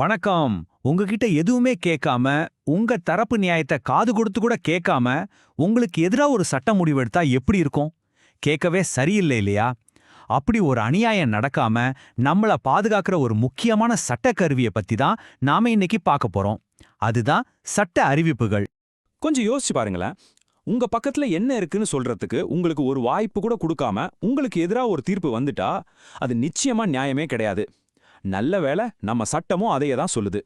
வணக்கம். உங்ககிட்ட எதுவுமே கேட்காம உங்க தரப்பு நியாயத்தை காது கொடுத்து கூட கேட்காம உங்களுக்கு எதிரா ஒரு சட்ட முடிவெடுத்தா எப்படி இருக்கும்? கேட்கவே சரியில்லை இல்லையா? அப்படி ஒரு அநியாயம் நடக்காம நம்மள பாதுகாக்கிற ஒரு முக்கியமான சட்ட கருவியை பத்தி தான் நாம இன்னைக்கு பார்க்க போறோம். அதுதான் சட்ட அறிவிப்புகள். கொஞ்சம் யோசிச்சு பாருங்களேன். உங்க பக்கத்துல என்ன இருக்குன்னு சொல்றதுக்கு உங்களுக்கு ஒரு வாய்ப்பு கூட கொடுக்காம உங்களுக்கு எதிரா ஒரு தீர்ப்பு வந்துட்டா அது நிச்சயமா நியாயமே கிடையாது. நல்ல வேலை நம்ம சட்டமும் அதையே தான் சொல்லுது.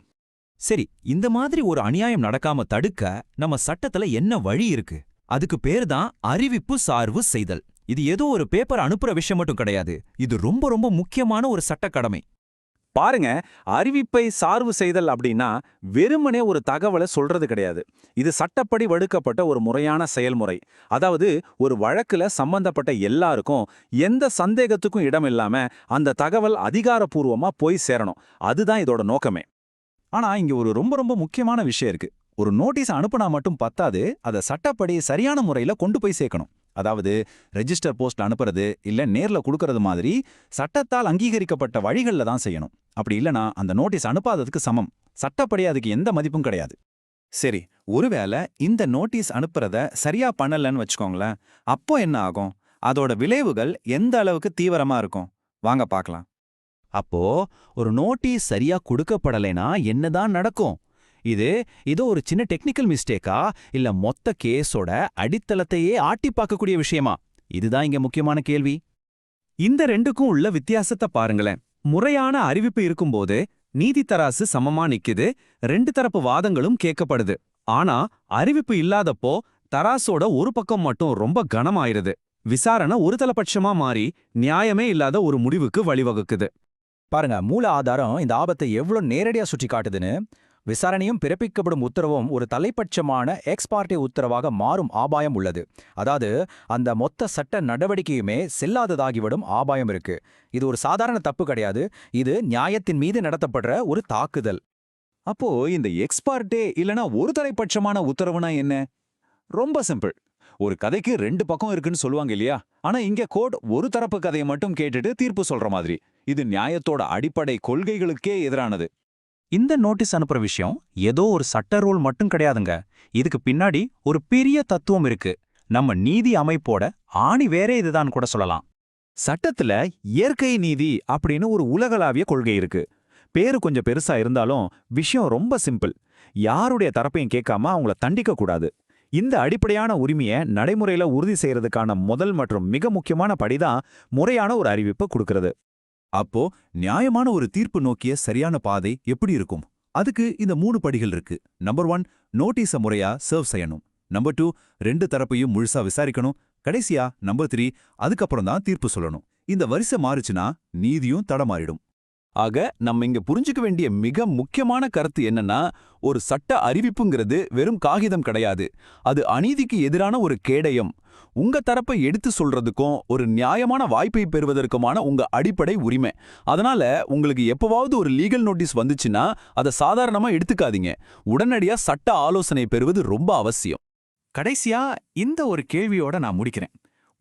சரி இந்த மாதிரி ஒரு அநியாயம் நடக்காம தடுக்க நம்ம சட்டத்துல என்ன வழி இருக்கு? அதுக்கு பேர் தான் அறிவிப்பு சார்பு செய்தல். இது ஏதோ ஒரு பேப்பர் அனுப்புற விஷயம் மட்டும் கிடையாது. இது ரொம்ப ரொம்ப முக்கியமான ஒரு சட்ட கடமை. பாருங்க அறிவிப்பை சார்வு செய்தல் அப்படின்னா வெறுமனே ஒரு தகவலை சொல்றது கிடையாது. இது சட்டப்படி வடுக்கப்பட்ட ஒரு முறையான செயல்முறை. அதாவது ஒரு வழக்குல சம்பந்தப்பட்ட எல்லாருக்கும் எந்த சந்தேகத்துக்கும் இடம் இல்லாம அந்த தகவல் அதிகாரப்பூர்வமா போய் சேரணும். அதுதான் இதோட நோக்கமே. ஆனா இங்க ஒரு ரொம்ப ரொம்ப முக்கியமான விஷயம் இருக்கு. ஒரு நோட்டீஸ் அனுப்புனா மட்டும் பத்தாது அதை சட்டப்படி சரியான முறையில கொண்டு போய் சேர்க்கணும். அதாவது ரெஜிஸ்டர் போஸ்ட் அனுப்புறது இல்ல நேர்ல கொடுக்கறது மாதிரி சட்டத்தால் அங்கீகரிக்கப்பட்ட வழிகள்ல தான் செய்யணும். அப்படி இல்லனா அந்த நோட்டீஸ் அனுப்பாததுக்கு சமம். சட்டப்படி அதுக்கு எந்த மதிப்பும் கிடையாது. சரி ஒருவேளை இந்த நோட்டீஸ் அனுப்புறத சரியா பண்ணலன்னு வச்சுக்கோங்களேன். அப்போ என்ன ஆகும்? அதோட விளைவுகள் எந்த அளவுக்கு தீவிரமா இருக்கும்? வாங்க பார்க்கலாம். அப்போ ஒரு நோட்டீஸ் சரியா கொடுக்கப்படலைனா என்னதான் நடக்கும்? இது இதோ ஒரு சின்ன டெக்னிக்கல் மிஸ்டேக்கா இல்ல மொத்த கேஸோட அடித்தளத்தையே ஆட்டி பார்க்கக்கூடிய விஷயமா? இதுதான் இங்க முக்கியமான கேள்வி. இந்த ரெண்டுக்கும் உள்ள வித்தியாசத்தை பாருங்களேன். முறையான அறிவிப்பு இருக்கும்போது நீதித்தராசு சமமா நிக்குது ரெண்டு தரப்பு வாதங்களும் கேட்கப்படுது. ஆனா அறிவிப்பு இல்லாதப்போ தராசோட ஒரு பக்கம் மட்டும் ரொம்ப கனமாயிருது. விசாரணை ஒரு தலபட்சமா மாறி நியாயமே இல்லாத ஒரு முடிவுக்கு வழிவகுக்குது. பாருங்க மூல ஆதாரம் இந்த ஆபத்தை எவ்வளவு நேரடியா சுட்டி காட்டுதுன்னு விசாரணையும் பிறப்பிக்கப்படும் உத்தரவும் ஒரு தலைப்பட்சமான எக்ஸ்பார்ட்டி உத்தரவாக மாறும் ஆபாயம் உள்ளது. அதாவது அந்த மொத்த சட்ட நடவடிக்கையுமே செல்லாததாகிவிடும் ஆபாயம் இருக்கு. இது ஒரு சாதாரண தப்பு கிடையாது. இது நியாயத்தின் மீது நடத்தப்படுற ஒரு தாக்குதல். அப்போ இந்த எக்ஸ்பார்ட்டே இல்லனா ஒரு தலைப்பட்சமான உத்தரவுனா என்ன? ரொம்ப சிம்பிள் ஒரு கதைக்கு ரெண்டு பக்கம் இருக்குன்னு சொல்லுவாங்க இல்லையா? ஆனா இங்க கோர்ட் ஒரு தரப்பு கதையை மட்டும் கேட்டுட்டு தீர்ப்பு சொல்ற மாதிரி. இது நியாயத்தோட அடிப்படை கொள்கைகளுக்கே எதிரானது. இந்த நோட்டீஸ் அனுப்புற விஷயம் ஏதோ ஒரு சட்ட ரூல் மட்டும் கிடையாதுங்க. இதுக்கு பின்னாடி ஒரு பெரிய தத்துவம் இருக்கு. நம்ம நீதி அமைப்போட ஆணி வேறே இதுதான் கூட சொல்லலாம். சட்டத்துல இயற்கை நீதி அப்படின்னு ஒரு உலகளாவிய கொள்கை இருக்கு. பேரு கொஞ்சம் பெருசா இருந்தாலும் விஷயம் ரொம்ப சிம்பிள். யாருடைய தரப்பையும் கேட்காம அவங்கள தண்டிக்க கூடாது. இந்த அடிப்படையான உரிமையை நடைமுறையில உறுதி செய்யறதுக்கான முதல் மற்றும் மிக முக்கியமான படிதான் முறையான ஒரு அறிவிப்பை கொடுக்கறது. அப்போ நியாயமான ஒரு தீர்ப்பு நோக்கிய சரியான பாதை எப்படி இருக்கும்? அதுக்கு இந்த மூணு படிகள் இருக்கு. நம்பர் ஒன் நோட்டீஸ முறையா சர்வ் செய்யணும். நம்பர் டூ ரெண்டு தரப்பையும் முழுசா விசாரிக்கணும். கடைசியா நம்பர் த்ரீ அதுக்கப்புறம் தான் தீர்ப்பு சொல்லணும். இந்த வரிசை மாறுச்சுன்னா நீதியும் தடமாறிடும் ஆக நம்ம இங்க புரிஞ்சுக்க வேண்டிய மிக முக்கியமான கருத்து என்னன்னா ஒரு சட்ட அறிவிப்புங்கிறது வெறும் காகிதம் கிடையாது. அது அநீதிக்கு எதிரான ஒரு கேடயம். உங்க தரப்பை எடுத்து சொல்றதுக்கும் ஒரு நியாயமான வாய்ப்பை பெறுவதற்குமான உங்க அடிப்படை உரிமை. அதனால உங்களுக்கு எப்பவாவது ஒரு லீகல் நோட்டீஸ் வந்துச்சுன்னா அதை சாதாரணமா எடுத்துக்காதீங்க. உடனடியா சட்ட ஆலோசனை பெறுவது ரொம்ப அவசியம். கடைசியா இந்த ஒரு கேள்வியோட நான் முடிக்கிறேன்.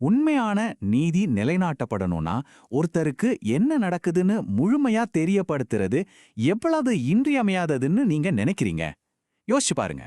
உண்மையான நீதி நிலைநாட்டப்படணும்னா ஒருத்தருக்கு என்ன நடக்குதுன்னு முழுமையா தெரியப்படுத்துறது எவ்வளவு இன்றியமையாததுன்னு நீங்க நினைக்கிறீங்க? யோசிச்சு பாருங்க.